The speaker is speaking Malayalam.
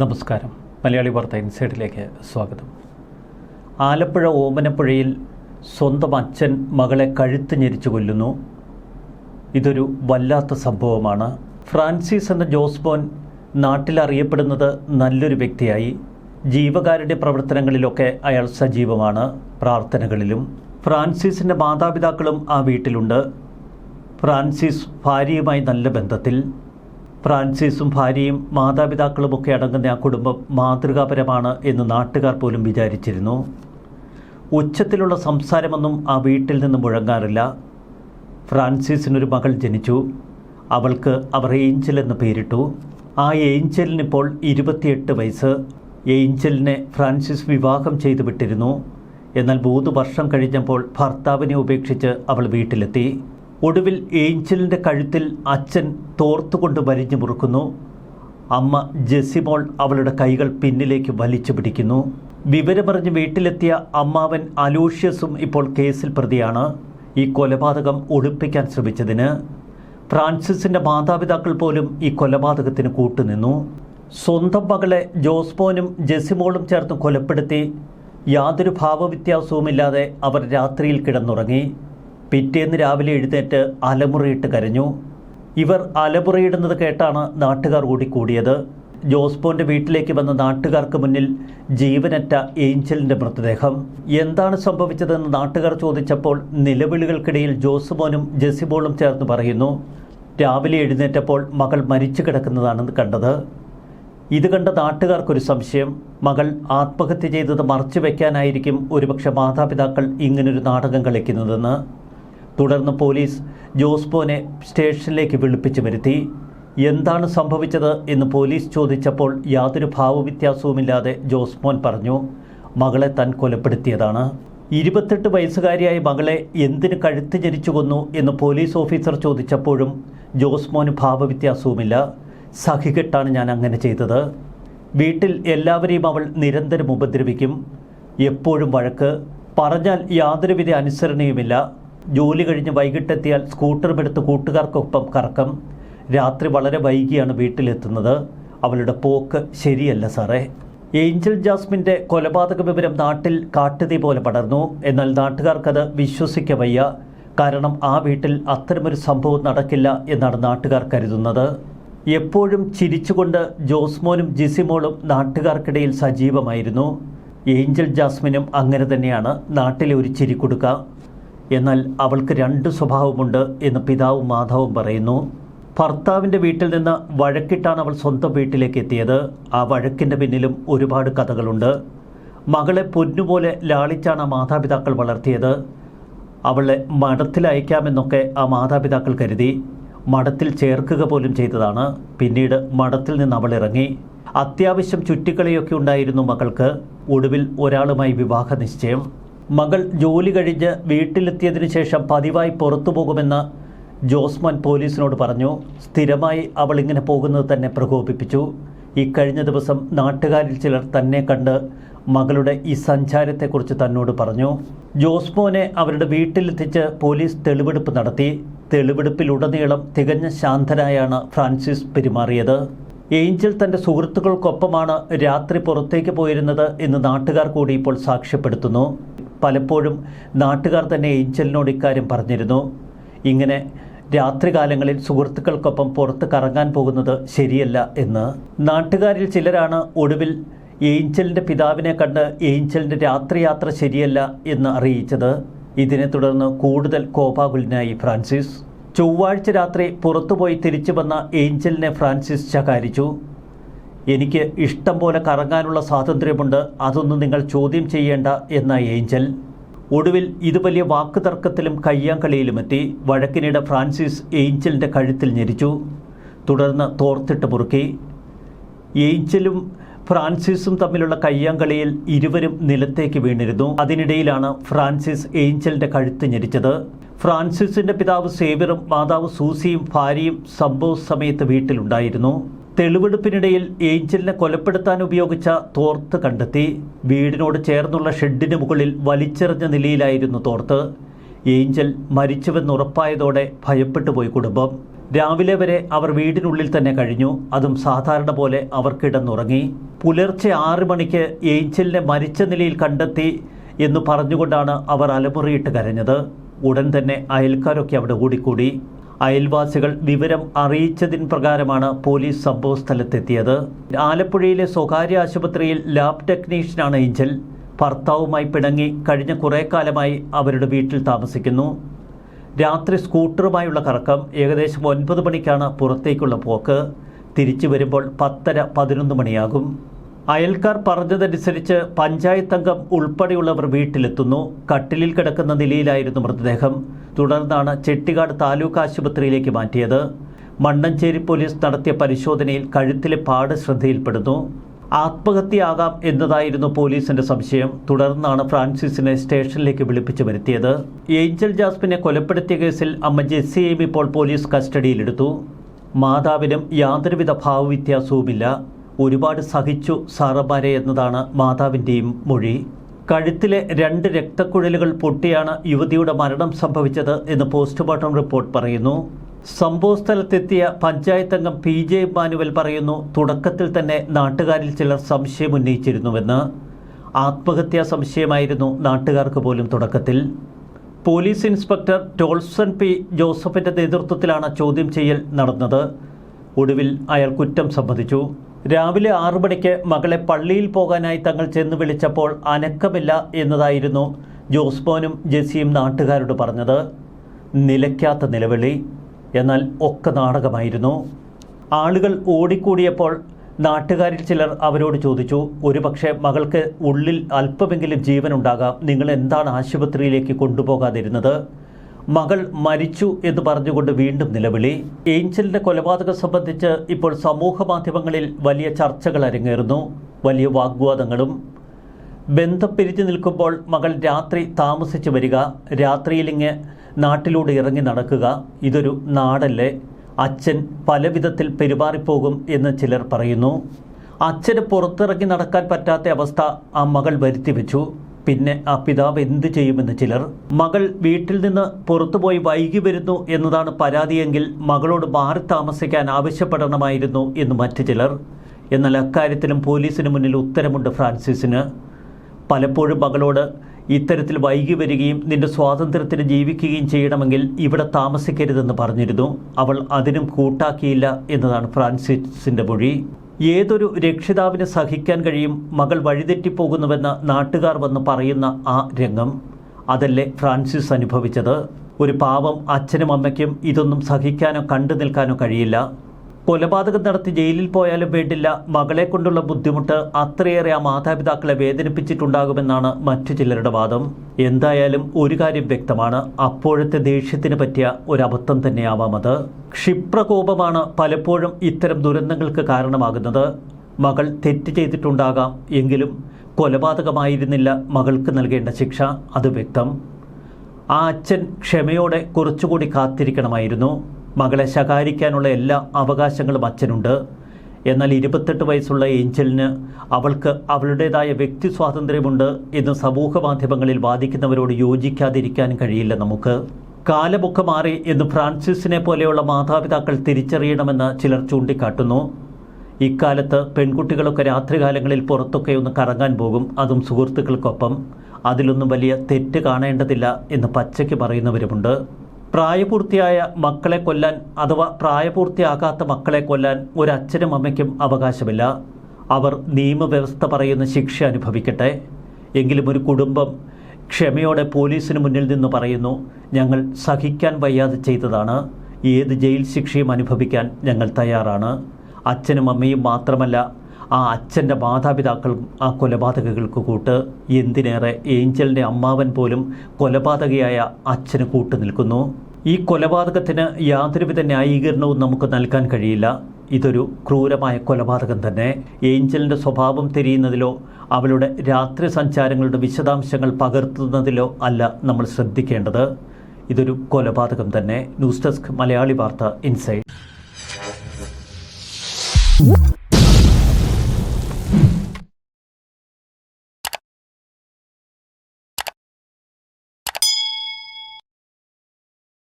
നമസ്കാരം. മലയാളി വാർത്ത ഇൻസൈഡിലേക്ക് സ്വാഗതം. ആലപ്പുഴ ഓമനപ്പുഴയിൽ സ്വന്തം അച്ഛൻ മകളെ കഴുത്ത് ഞെരിച്ചു കൊല്ലുന്നു. ഇതൊരു വല്ലാത്ത സംഭവമാണ്. ഫ്രാൻസിസ് എന്ന ജോസ്ബോൻ നാട്ടിൽ അറിയപ്പെടുന്നത് നല്ലൊരു വ്യക്തിയായി. ജീവകാരുടെ പ്രവർത്തനങ്ങളിലൊക്കെ അയാൾ സജീവമാണ്. പ്രാർത്ഥനകളിലും ഫ്രാൻസിസിന്റെ മാതാപിതാക്കളും ആ വീട്ടിലുണ്ട്. ഫ്രാൻസിസ് ഭാര്യയുമായി നല്ല ബന്ധത്തിൽ. ഫ്രാൻസിസും ഭാര്യയും മാതാപിതാക്കളുമൊക്കെ അടങ്ങുന്ന ആ കുടുംബം മാതൃകാപരമാണ് എന്ന് നാട്ടുകാർ പോലും വിചാരിച്ചിരുന്നു. ഉച്ചത്തിലുള്ള സംസാരമൊന്നും ആ വീട്ടിൽ നിന്ന് മുഴങ്ങാറില്ല. ഫ്രാൻസിസിനൊരു മകൾ ജനിച്ചു. അവൾക്ക് അവർ ഏഞ്ചൽ എന്ന് പേരിട്ടു. ആ ഏഞ്ചലിനിപ്പോൾ ഇരുപത്തിയെട്ട് വയസ്സ്. ഏഞ്ചലിനെ ഫ്രാൻസിസ് വിവാഹം ചെയ്തു വിട്ടിരുന്നു എന്നാൽ മൂന്ന് വർഷം കഴിഞ്ഞപ്പോൾ ഭർത്താവിനെ ഉപേക്ഷിച്ച് അവൾ വീട്ടിലെത്തി. ഒടുവിൽ ഏഞ്ചലിന്റെ കഴുത്തിൽ അച്ഛൻ തോർത്തുകൊണ്ട് വരിഞ്ഞു മുറുക്കുന്നു. അമ്മ ജെസിമോൾ അവളുടെ കൈകൾ പിന്നിലേക്ക് വലിച്ചു പിടിക്കുന്നു. വിവരമറിഞ്ഞ് വീട്ടിലെത്തിയ അമ്മാവൻ അലൂഷ്യസും ഇപ്പോൾ കേസിൽ പ്രതിയാണ്. ഈ കൊലപാതകം ഒളിപ്പിക്കാൻ ശ്രമിച്ചതിന്. ഫ്രാൻസിസിന്റെ മാതാപിതാക്കൾ പോലും ഈ കൊലപാതകത്തിന് കൂട്ടുനിന്നു. സ്വന്തം മകളെ ജോസ്പോനും ജെസിമോളും ചേർത്ത് കൊലപ്പെടുത്തി. യാതൊരു ഭാവവ്യത്യാസവുമില്ലാതെ അവർ രാത്രിയിൽ കിടന്നുറങ്ങി. പിറ്റേന്ന് രാവിലെ എഴുന്നേറ്റ് അലമുറയിട്ട് കരഞ്ഞു. ഇവർ അലമുറയിടുന്നത് കേട്ടാണ് നാട്ടുകാർ കൂടി കൂടിയത് ജോസ്പോന്റെ വീട്ടിലേക്ക് വന്ന നാട്ടുകാർക്ക് മുന്നിൽ ജീവനറ്റ ഏഞ്ചലിന്റെ മൃതദേഹം. എന്താണ് സംഭവിച്ചതെന്ന് നാട്ടുകാർ ചോദിച്ചപ്പോൾ നിലവിളികൾക്കിടയിൽ ജോസ്മോനും ജെസിബോളും ചേർന്ന് പറയുന്നു രാവിലെ എഴുന്നേറ്റപ്പോൾ മകൾ മരിച്ചു കിടക്കുന്നതാണെന്ന് കണ്ടത്. ഇത് കണ്ട നാട്ടുകാർക്കൊരു സംശയം. മകൾ ആത്മഹത്യ ചെയ്തത് മറച്ചു വയ്ക്കാനായിരിക്കും ഒരുപക്ഷെ മാതാപിതാക്കൾ ഇങ്ങനൊരു നാടകം കളിക്കുന്നതെന്ന്. തുടർന്ന് പോലീസ് ജോസ്പോനെ സ്റ്റേഷനിലേക്ക് വിളിപ്പിച്ചു വരുത്തി. എന്താണ് സംഭവിച്ചത് എന്ന് പോലീസ് ചോദിച്ചപ്പോൾ യാതൊരു ഭാവവ്യത്യാസവുമില്ലാതെ ജോസ്മോൻ പറഞ്ഞു മകളെ താൻ കൊലപ്പെടുത്തിയതാണ്. ഇരുപത്തെട്ട് വയസ്സുകാരിയായ മകളെ എന്തിന് കഴുത്ത് ജനിച്ചു കൊന്നു? എന്ന് പോലീസ് ഓഫീസർ ചോദിച്ചപ്പോഴും ജോസ്മോന് ഭാവവ്യത്യാസവുമില്ല. സഹികെട്ടാണ് ഞാൻ അങ്ങനെ ചെയ്തത്. വീട്ടിൽ എല്ലാവരെയും അവൾ നിരന്തരം ഉപദ്രവിക്കും. എപ്പോഴും വഴക്ക്. പറഞ്ഞാൽ യാതൊരുവിധ അനുസരണയുമില്ല. ജോലി കഴിഞ്ഞ് വൈകിട്ടെത്തിയാൽ സ്കൂട്ടറും എടുത്ത് കൂട്ടുകാർക്കൊപ്പം കറക്കം. രാത്രി വളരെ വൈകിയാണ് വീട്ടിലെത്തുന്നത്. അവളുടെ പോക്ക് ശരിയല്ല സാറേ. ഏഞ്ചൽ ജാസ്മിന്റെ കൊലപാതക വിവരം നാട്ടിൽ കാട്ടുതീ പോലെ പടർന്നു. എന്നാൽ നാട്ടുകാർക്കത് വിശ്വസിക്ക വയ്യ. കാരണം ആ വീട്ടിൽ അത്തരമൊരു സംഭവം നടക്കില്ല എന്നാണ് നാട്ടുകാർ കരുതുന്നത്. എപ്പോഴും ചിരിച്ചുകൊണ്ട് ജോസ്മോനും ജിസിമോളും നാട്ടുകാർക്കിടയിൽ സജീവമായിരുന്നു. ഏഞ്ചൽ ജാസ്മിനും അങ്ങനെ തന്നെയാണ് നാട്ടിലെ ഒരു ചിരി കൊടുക്ക. എന്നാൽ അവൾക്ക് രണ്ട് സ്വഭാവമുണ്ട് എന്ന് പിതാവും മാധവും പറയുന്നു. ഭർത്താവിന്റെ വീട്ടിൽ നിന്ന് വഴക്കിട്ടാണ് അവൾ സ്വന്തം വീട്ടിലേക്ക് എത്തിയത്. ആ വഴക്കിന്റെ പിന്നിലും ഒരുപാട് കഥകളുണ്ട്. മകളെ പൊന്നുപോലെ ലാളിച്ചാണ് ആ മാതാപിതാക്കൾ വളർത്തിയത്. അവളെ മഠത്തിൽ അയക്കാമെന്നൊക്കെ ആ മാതാപിതാക്കൾ കരുതി. മഠത്തിൽ ചേർക്കുക പോലും ചെയ്തതാണ്. പിന്നീട് മഠത്തിൽ നിന്ന് അവൾ ഇറങ്ങി. അത്യാവശ്യം ചുറ്റിക്കളിയൊക്കെ ഉണ്ടായിരുന്നു മകൾക്ക്. ഒടുവിൽ ഒരാളുമായി വിവാഹ നിശ്ചയം മകൾ ജോലി കഴിഞ്ഞ് വീട്ടിലെത്തിയതിനു ശേഷം പതിവായി പുറത്തു പോകുമെന്ന് ജോസ്മാൻ പോലീസിനോട് പറഞ്ഞു. സ്ഥിരമായി അവൾ ഇങ്ങനെ പോകുന്നത് തന്നെ പ്രകോപിപ്പിച്ചു. ഇക്കഴിഞ്ഞ ദിവസം നാട്ടുകാരിൽ ചിലർ തന്നെ കണ്ട് മകളുടെ ഈ സഞ്ചാരത്തെക്കുറിച്ച് തന്നോട് പറഞ്ഞു. ജോസ്മോനെ അവരുടെ വീട്ടിലെത്തിച്ച് പോലീസ് തെളിവെടുപ്പ് നടത്തി. തെളിവെടുപ്പിലുടനീളം തികഞ്ഞ ശാന്തനായാണ് ഫ്രാൻസിസ് പെരുമാറിയത്. ഏഞ്ചൽ തന്റെ സുഹൃത്തുക്കൾക്കൊപ്പമാണ് രാത്രി പുറത്തേക്ക് പോയിരുന്നത് എന്ന് നാട്ടുകാർ കൂടി ഇപ്പോൾ സാക്ഷ്യപ്പെടുത്തുന്നു. പലപ്പോഴും നാട്ടുകാർ തന്നെ ഏഞ്ചലിനോട് ഇക്കാര്യം പറഞ്ഞിരുന്നു. ഇങ്ങനെ രാത്രികാലങ്ങളിൽ സുഹൃത്തുക്കൾക്കൊപ്പം പുറത്ത് കറങ്ങാൻ പോകുന്നത് ശരിയല്ല എന്ന്. നാട്ടുകാരിൽ ചിലരാണ് ഒടുവിൽ ഏഞ്ചലിന്റെ പിതാവിനെ കണ്ട് ഏഞ്ചലിന്റെ രാത്രിയാത്ര ശരിയല്ല എന്ന് അറിയിച്ചത്. ഇതിനെ തുടർന്ന് കൂടുതൽ കോപാകുലനായി ഫ്രാൻസിസ്. ചൊവ്വാഴ്ച രാത്രി പുറത്തുപോയി തിരിച്ചു വന്ന ഏഞ്ചലിനെ ഫ്രാൻസിസ് ശകാരിച്ചു. എനിക്ക് ഇഷ്ടം പോലെ കറങ്ങാനുള്ള സ്വാതന്ത്ര്യമുണ്ട്. അതൊന്നും നിങ്ങൾ ചോദ്യം ചെയ്യേണ്ട എന്ന ഏഞ്ചൽ. ഒടുവിൽ ഇത് വലിയ വാക്കുതർക്കത്തിലും കയ്യാങ്കളിയിലുമെത്തി വഴക്കിനിടെ ഫ്രാൻസിസ് ഏഞ്ചലിന്റെ കഴുത്തിൽ ഞെരിച്ചു. തുടർന്ന് തോർത്തിട്ട് മുറുക്കി. ഏഞ്ചലും ഫ്രാൻസിസും തമ്മിലുള്ള കയ്യാങ്കളിയിൽ ഇരുവരും നിലത്തേക്ക് വീണിരുന്നു. അതിനിടയിലാണ് ഫ്രാൻസിസ് ഏഞ്ചലിന്റെ കഴുത്ത് ഞെരിച്ചത്. ഫ്രാൻസിസിന്റെ പിതാവ് സേവ്യറും മാതാവ് സൂസിയും ഭാര്യയും സംഭവ സമയത്ത് വീട്ടിലുണ്ടായിരുന്നു. തെളിവെടുപ്പിനിടയിൽ ഏഞ്ചലിനെ കൊലപ്പെടുത്താൻ ഉപയോഗിച്ച തോർത്ത് കണ്ടെത്തി. വീടിനോട് ചേർന്നുള്ള ഷെഡിന് മുകളിൽ വലിച്ചെറിഞ്ഞ നിലയിലായിരുന്നു തോർത്ത്. ഏഞ്ചൽ മരിച്ചുവെന്നുറപ്പായതോടെ ഭയപ്പെട്ടുപോയി കുടുംബം. രാവിലെ വരെ അവർ വീടിനുള്ളിൽ തന്നെ കഴിഞ്ഞു. അതും സാധാരണ പോലെ അവർ കിടന്നുറങ്ങി. പുലർച്ചെ ആറ് മണിക്ക് ഏഞ്ചലിനെ മരിച്ച നിലയിൽ കണ്ടെത്തി എന്ന് പറഞ്ഞുകൊണ്ടാണ് അവർ അലമുറിയിട്ട് കരഞ്ഞത്. ഉടൻ തന്നെ അയൽക്കാരൊക്കെ അവിടെ ഓടിക്കൂടി അയൽവാസികൾ വിവരം അറിയിച്ചതിൻ പ്രകാരമാണ് പോലീസ് സംഭവസ്ഥലത്തെത്തിയത് ആലപ്പുഴയിലെ സ്വകാര്യ ആശുപത്രിയിൽ ലാബ് ടെക്നീഷ്യനാണ് ഏഞ്ചൽ. ഭർത്താവുമായി പിണങ്ങി കഴിഞ്ഞ കുറേ കാലമായി അവരുടെ വീട്ടിൽ താമസിക്കുന്നു. രാത്രി സ്കൂട്ടറുമായുള്ള കറക്കം ഏകദേശം ഒൻപത് മണിക്കാണ് പുറത്തേക്കുള്ള പോക്ക്. തിരിച്ചു വരുമ്പോൾ പത്തര പതിനൊന്ന് മണിയാകും. അയൽക്കാർ പറഞ്ഞതനുസരിച്ച് പഞ്ചായത്ത് അംഗം ഉൾപ്പെടെയുള്ളവർ വീട്ടിലെത്തുന്നു. കട്ടിലിൽ കിടക്കുന്ന നിലയിലായിരുന്നു മൃതദേഹം. തുടർന്നാണ് ചെട്ടിക്കാട് താലൂക്ക് ആശുപത്രിയിലേക്ക് മാറ്റിയത്. മണ്ണഞ്ചേരി പോലീസ് നടത്തിയ പരിശോധനയിൽ കഴുത്തിലെ പാട് ശ്രദ്ധയിൽപ്പെടുന്നു. ആത്മഹത്യയാകാം എന്നതായിരുന്നു പോലീസിന്റെ സംശയം. തുടർന്നാണ് ഫ്രാൻസിസിനെ സ്റ്റേഷനിലേക്ക് വിളിപ്പിച്ചു വരുത്തിയത്. ഏഞ്ചൽ ജാസ്മിനെ കൊലപ്പെടുത്തിയ കേസിൽ അമ്മ ജെസ്സിയെയും ഇപ്പോൾ പോലീസ് കസ്റ്റഡിയിലെടുത്തു. മാതാവിനും യാതൊരുവിധ ഭാവവ്യത്യാസവുമില്ല. ഒരുപാട് സഹിച്ചു സാറബാരെ എന്നതാണ് മാതാവിന്റെയും മൊഴി. കഴുത്തിലെ രണ്ട് രക്തക്കുഴലുകൾ പൊട്ടിയാണ് യുവതിയുടെ മരണം സംഭവിച്ചത് എന്ന് പോസ്റ്റ്മോർട്ടം റിപ്പോർട്ട് പറയുന്നു. സംഭവസ്ഥലത്തെത്തിയ പഞ്ചായത്ത് അംഗം പി ജെ മാനുവൽ പറയുന്നു തുടക്കത്തിൽ തന്നെ നാട്ടുകാരിൽ ചിലർ സംശയം ഉന്നയിച്ചിരുന്നുവെന്ന്. ആത്മഹത്യാ സംശയമായിരുന്നു നാട്ടുകാർക്ക് പോലും തുടക്കത്തിൽ. പോലീസ് ഇൻസ്പെക്ടർ ടോൾസൺ പി ജോസഫിന്റെ നേതൃത്വത്തിലാണ് ചോദ്യം ചെയ്യൽ നടന്നത്. ഒടുവിൽ അയാൾ കുറ്റം സമ്മതിച്ചു. രാവിലെ ആറു മണിക്ക് മകളെ പള്ളിയിൽ പോകാനായി തങ്ങൾ ചെന്ന് വിളിച്ചപ്പോൾ അനക്കമില്ല എന്നതായിരുന്നു ജോസ്മോനും ജെസിയും നാട്ടുകാരോട് പറഞ്ഞത്. നിലയ്ക്കാത്ത നിലവിളി. എന്നാൽ ഒക്കെ നാടകമായിരുന്നു. ആളുകൾ ഓടിക്കൂടിയപ്പോൾ നാട്ടുകാരിൽ ചിലർ അവരോട് ചോദിച്ചു ഒരുപക്ഷെ മകൾക്ക് ഉള്ളിൽ അല്പമെങ്കിലും ജീവനുണ്ടാകാം. നിങ്ങൾ എന്താണ് ആശുപത്രിയിലേക്ക് കൊണ്ടുപോകാതിരുന്നത്? മകൾ മരിച്ചു എന്ന് പറഞ്ഞുകൊണ്ട് വീണ്ടും നിലവിളി. ഏഞ്ചലിന്റെ കൊലപാതകം സംബന്ധിച്ച് ഇപ്പോൾ സമൂഹ മാധ്യമങ്ങളിൽ വലിയ ചർച്ചകൾ അരങ്ങേറുന്നു. വലിയ വാഗ്വാദങ്ങളും. ബന്ധം പിരിഞ്ഞു നിൽക്കുമ്പോൾ മകൾ രാത്രി താമസിച്ചു വരിക. രാത്രിയിലിങ്ങ് നാട്ടിലൂടെ ഇറങ്ങി നടക്കുക. ഇതൊരു നാടല്ലേ? അച്ഛൻ പല വിധത്തിൽ പെരുമാറിപ്പോകും എന്ന് ചിലർ പറയുന്നു. അച്ഛന് പുറത്തിറങ്ങി നടക്കാൻ പറ്റാത്ത അവസ്ഥ ആ മകൾ വരുത്തി വെച്ചു. പിന്നെ ആ പിതാവ് എന്ത് ചെയ്യുമെന്ന് ചിലർ മകൾ വീട്ടിൽ നിന്ന് പുറത്തുപോയി വൈകി വരുന്നു എന്നതാണ് പരാതിയെങ്കിൽ മകളോട് മാറി താമസിക്കാൻ ആവശ്യപ്പെടണമായിരുന്നു എന്ന് മറ്റു ചിലർ. എന്നാൽ അക്കാര്യത്തിലും പോലീസിന് മുന്നിൽ ഉത്തരമുണ്ട് ഫ്രാൻസിസിന്. പലപ്പോഴും മകളോട് ഇത്തരത്തിൽ വൈകി വരികയും നിന്റെ സ്വാതന്ത്ര്യത്തിന് ജീവിക്കുകയും ചെയ്യണമെങ്കിൽ ഇവിടെ താമസിക്കരുതെന്ന് പറഞ്ഞിരുന്നു. അവൾ അതിനും കൂട്ടാക്കിയില്ല എന്നതാണ് ഫ്രാൻസിസിന്റെ മൊഴി. ഏതൊരു രക്ഷിതാവിന് സഹിക്കാൻ കഴിയും മകൾ വഴിതെറ്റിപ്പോകുന്നുവെന്ന് നാട്ടുകാർ വന്ന് പറയുന്ന ആ രംഗം? അതല്ലേ ഫ്രാൻസിസ് അനുഭവിച്ചത്? ഒരു പാവം അച്ഛനും അമ്മയ്ക്കും ഇതൊന്നും സഹിക്കാനോ കണ്ടു നിൽക്കാനോ കഴിയില്ല. കൊലപാതകം നടത്തി ജയിലിൽ പോയാലും വേണ്ടില്ല. മകളെ കൊണ്ടുള്ള ബുദ്ധിമുട്ട് അത്രയേറെ ആ മാതാപിതാക്കളെ വേദനിപ്പിച്ചിട്ടുണ്ടാകുമെന്നാണ് മറ്റു ചിലരുടെ വാദം. എന്തായാലും ഒരു കാര്യം വ്യക്തമാണ്. അപ്പോഴത്തെ ദേഷ്യത്തിന് പറ്റിയ ഒരു അബദ്ധം തന്നെയാവാം അത്. ക്ഷിപ്രകോപമാണ് പലപ്പോഴും ഇത്തരം ദുരന്തങ്ങൾക്ക് കാരണമാകുന്നത്. മകൾ തെറ്റ് ചെയ്തിട്ടുണ്ടാകാം എങ്കിലും കൊലപാതകമായിരുന്നില്ല മകൾക്ക് നൽകേണ്ട ശിക്ഷ. അത് വ്യക്തം. ആ അച്ഛൻ ക്ഷമയോടെ കുറച്ചുകൂടി കാത്തിരിക്കണമായിരുന്നു. മകളെ ശകാരിക്കാനുള്ള എല്ലാ അവകാശങ്ങളും അച്ഛനുണ്ട്. എന്നാൽ ഇരുപത്തെട്ട് വയസ്സുള്ള ഏഞ്ചലിന് അവൾക്ക് അവളുടേതായ വ്യക്തി സ്വാതന്ത്ര്യമുണ്ട് എന്ന് സമൂഹ മാധ്യമങ്ങളിൽ വാദിക്കുന്നവരോട് യോജിക്കാതിരിക്കാൻ കഴിയില്ല നമുക്ക്. കാലമൊക്കെ മാറി എന്ന് ഫ്രാൻസിസിനെ പോലെയുള്ള മാതാപിതാക്കൾ തിരിച്ചറിയണമെന്ന് ചിലർ ചൂണ്ടിക്കാട്ടുന്നു. ഇക്കാലത്ത് പെൺകുട്ടികളൊക്കെ രാത്രികാലങ്ങളിൽ പുറത്തൊക്കെ ഒന്ന് കറങ്ങാൻ പോകും അതും സുഹൃത്തുക്കൾക്കൊപ്പം. അതിലൊന്നും വലിയ തെറ്റ് കാണേണ്ടതില്ല എന്ന് പച്ചയ്ക്ക് പറയുന്നവരുമുണ്ട്. പ്രായപൂർത്തിയായ മക്കളെ കൊല്ലാൻ അഥവാ പ്രായപൂർത്തിയാകാത്ത മക്കളെ കൊല്ലാൻ ഒരു അച്ഛനും അമ്മയ്ക്കും അവകാശമില്ല. അവർ നിയമവ്യവസ്ഥ പറയുന്ന ശിക്ഷ അനുഭവിക്കട്ടെ. എങ്കിലും ഒരു കുടുംബം ക്ഷമയോടെ പോലീസിന് മുന്നിൽ നിന്ന് പറയുന്നു ഞങ്ങൾ സഹിക്കാൻ വയ്യാതെ ചെയ്തതാണ്. ഏത് ജയിൽ ശിക്ഷയും അനുഭവിക്കാൻ ഞങ്ങൾ തയ്യാറാണ്. അച്ഛനും അമ്മയും മാത്രമല്ല ആ അച്ഛന്റെ മാതാപിതാക്കൾക്കും ആ കൊലപാതകകൾക്ക് കൂട്ട് എന്തിനേറെ ഏഞ്ചലിന്റെ അമ്മാവൻ പോലും കൊലപാതകയായ അച്ഛന് കൂട്ടു നിൽക്കുന്നു. ഈ കൊലപാതകത്തിന് യാതൊരുവിധ ന്യായീകരണവും നമുക്ക് നൽകാൻ കഴിയില്ല. ഇതൊരു ക്രൂരമായ കൊലപാതകം തന്നെ. ഏഞ്ചലിന്റെ സ്വഭാവം തിരിയുന്നതിലോ അവളുടെ രാത്രി സഞ്ചാരങ്ങളുടെ വിശദാംശങ്ങൾ പകർത്തുന്നതിലോ അല്ല നമ്മൾ ശ്രദ്ധിക്കേണ്ടത്. ഇതൊരു കൊലപാതകം തന്നെ. ന്യൂസ് ഡെസ്ക് മലയാളി വാർത്ത ഇൻസൈഡ്.